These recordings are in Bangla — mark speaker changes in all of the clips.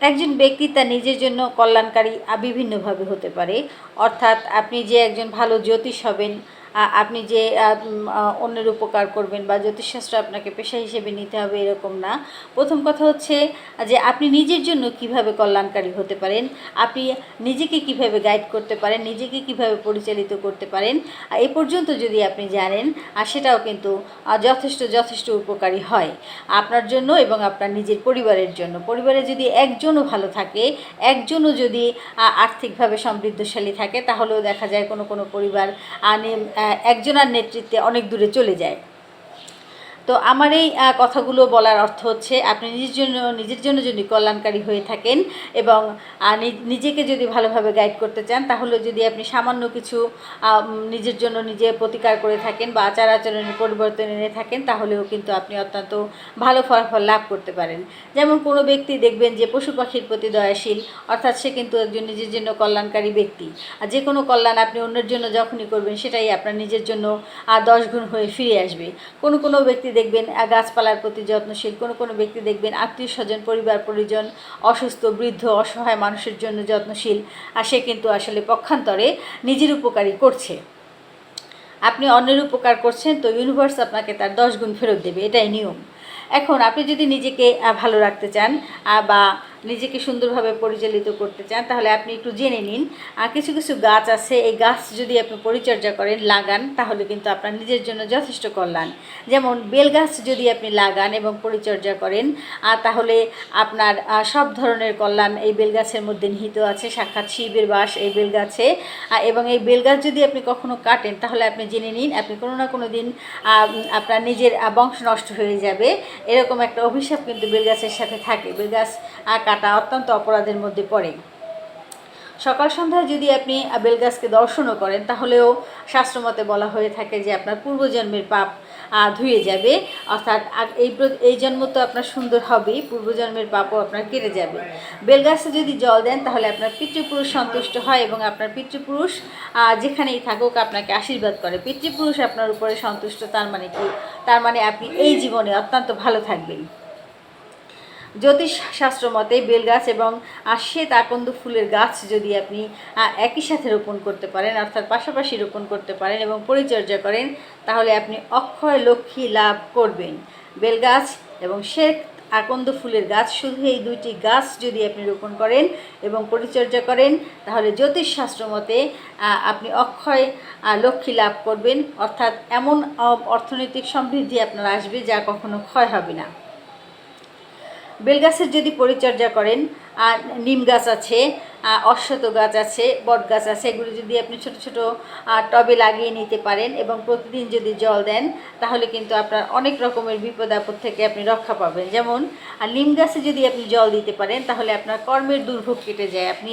Speaker 1: একজন ব্যক্তি তার নিজের জন্য কল্যাণকারী বিভিন্নভাবে হতে পারে। অর্থাৎ আপনি যে একজন ভালো জ্যোতিষ হবেন আপনি যে অন্যের উপকার করবেন বা জ্যোতিষশাস্ত্র আপনাকে পেশা হিসেবে নিতে হবে এরকম না। প্রথম কথা হচ্ছে যে, আপনি নিজের জন্য কীভাবে কল্যাণকারী হতে পারেন, আপনি নিজেকে কীভাবে গাইড করতে পারেন, নিজেকে কীভাবে পরিচালিত করতে পারেন এ পর্যন্ত যদি আপনি জানেন আর সেটাও কিন্তু যথেষ্ট যথেষ্ট উপকারী হয়। আপনার জন্য এবং আপনার নিজের পরিবারের জন্য। পরিবারে যদি একজনও ভালো থাকে, একজনও যদি আর্থিকভাবে সমৃদ্ধশালী থাকে, তাহলেও দেখা যায় কোনো কোনো পরিবার আনে একজনের নেতৃত্বে অনেক দূরে চলে যায়। তো আমার এই কথাগুলো বলার অর্থ হচ্ছে আপনি নিজের জন্য নিজের জন্য যদি কল্যাণকারী হয়ে থাকেন এবং নিজেকে যদি ভালোভাবে গাইড করতে চান, তাহলে যদি আপনি সামান্য কিছু নিজের জন্য নিজে প্রতিকার করে থাকেন বা আচার আচরণের পরিবর্তন এনে থাকেন, তাহলেও কিন্তু আপনি অত্যন্ত ভালো ফলাফল লাভ করতে পারেন। যেমন কোনো ব্যক্তি দেখবেন যে পশু পাখির প্রতি দয়াশীল, অর্থাৎ সে কিন্তু একজন নিজের জন্য কল্যাণকারী ব্যক্তি। আর যে কোনো কল্যাণ আপনি অন্যের জন্য যখনই করবেন, সেটাই আপনার নিজের জন্য দশ গুণ হয়ে ফিরে আসবে। কোনো কোনো ব্যক্তি দেখবেন, গাছপালার প্রতি যত্নশীল, কোনো কোনো ব্যক্তি দেখবেন আত্মীয় স্বজন, পরিবার, পরিজন, অসুস্থ, বৃদ্ধ, অসহায় মানুষের জন্য যত্নশীল আর সে কিন্তু আসলে পক্ষান্তরে নিজের উপকারই করছে। আপনি অন্যের উপকার করছেন তো ইউনিভার্স আপনাকে তার দশ গুণ ফেরত দেবে, এটাই নিয়ম। এখন আপনি যদি নিজেকে ভালো রাখতে চান বা নিজেকে সুন্দরভাবে পরিচালিত করতে চান তাহলে আপনি একটু জেনে নিন। কিছু কিছু গাছ আছে এই গাছ যদি আপনি পরিচর্যা করেন লাগান তাহলে কিন্তু আপনার নিজের জন্য যথেষ্ট কল্যাণ। যেমন বেল গাছ যদি আপনি লাগান এবং পরিচর্যা করেন তাহলে আপনার সব ধরনের কল্যাণ এই বেল গাছের মধ্যে নিহিত আছে। সাক্ষাৎ শিবের বাস এই বেল গাছে। এবং এই বেল গাছ যদি আপনি কখনো কাটেন তাহলে আপনি জেনে নিন আপনি কোনো না কোনো দিন আপনার নিজের বংশ নষ্ট হয়ে যাবে। এরকম একটা অভিশাপ কিন্তু বেল গাছের সাথে থাকে। বেল গাছ আহ, কাটা অত্যন্ত অপরাধের মধ্যে পড়ে। সকাল সন্ধ্যায় যদি আপনি বেলগাছকে দর্শনও করেন, তাহলেও শাস্ত্রমতে বলা হয়ে থাকে যে আপনার পূর্বজন্মের পাপ ধুয়ে যাবে। অর্থাৎ আগ- এই এই জন্ম তো আপনার সুন্দর হবেই, পূর্বজন্মের পাপও আপনার কেটে যাবে। বেলগাছে যদি জল দেন, তাহলে আপনার পিতৃপুরুষ সন্তুষ্ট হয় এবং আপনার পিতৃপুরুষ যেখানেই থাকুক আপনাকে আশীর্বাদ করে। পিতৃপুরুষ আপনার উপরে সন্তুষ্ট, তার মানে কি? তার মানে আপনি এই জীবনে অত্যন্ত ভালো থাকবেন। জ্যোতিষ শাস্ত্র মতে বেলগাছ এবং শ্বেত আকন্দ ফুলের গাছ যদি আপনি একই সাথে রোপণ করতে পারেন, অর্থাৎ পাশাপাশি রোপণ করতে পারেন এবং পরিচর্যা করেন, তাহলে আপনি অক্ষয় লক্ষ্মী লাভ করবেন। বেলগাছ এবং শ্বেত আকন্দ ফুলের গাছ, শুধু এই দুইটি গাছ যদি আপনি রোপণ করেন এবং পরিচর্যা করেন, তাহলে জ্যোতিষ শাস্ত্র মতে আপনি অক্ষয় লক্ষ্মী লাভ করবেন, অর্থাৎ এমন অর্থনৈতিক সমৃদ্ধি আপনার আসবে যা কখনো ক্ষয় হবে না। বেলগাছের যদি পরিচর্যা করেন আর নিম গাছ আছে অশ্বত গাছ আছে, বট গাছ আছে, এগুলো যদি আপনি ছোট ছোট টবে লাগিয়ে নিতে পারেন এবং প্রতিদিন যদি জল দেন, তাহলে কিন্তু আপনার অনেক রকমের বিপদ আপদ থেকে আপনি রক্ষা পাবেন। যেমন নিম গাছে যদি আপনি জল দিতে পারেন, তাহলে আপনার কর্মের দুর্ভোগ কেটে যায়। আপনি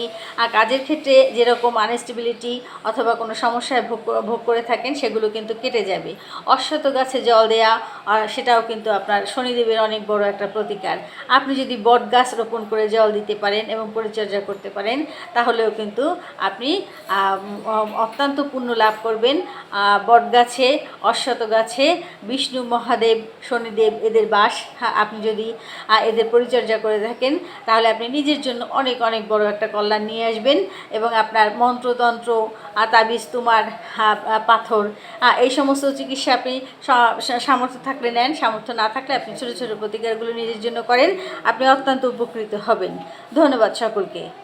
Speaker 1: কাজের ক্ষেত্রে যেরকম আনস্টেবিলিটি অথবা কোনো সমস্যায় ভোগ ভোগ করে থাকেন, সেগুলো কিন্তু কেটে যাবে। অশ্বত গাছে জল দেয়া সেটাও কিন্তু আপনার শনিদেবের অনেক বড় একটা প্রতিকার। আপনি যদি বট গাছ রোপণ করে জল দিতে পারেন এবং পরিচর্যা করতে পারেন, তাহলেও কিন্তু আপনি অত্যন্ত পুণ্য লাভ করবেন। বট গাছে অশ্বত গাছে বিষ্ণু, মহাদেব, শনিদেব এদের বাস। আপনি যদি এদের পরিচর্যা করে থাকেন, তাহলে আপনি নিজের জন্য অনেক অনেক বড় একটা কল্যাণ নিয়ে আসবেন এবং আপনার মন্ত্রতন্ত্র তাবিজ, তোমার পাথর এই সমস্ত চিকিৎসা আপনি সামর্থ্য থাকলে নেন, সামর্থ্য না থাকলে আপনি ছোটো ছোটো প্রতিকারগুলো নিজের জন্য করেন। আপনি অত্যন্ত উপকৃত হবেন। ধন্যবাদ সকলকে।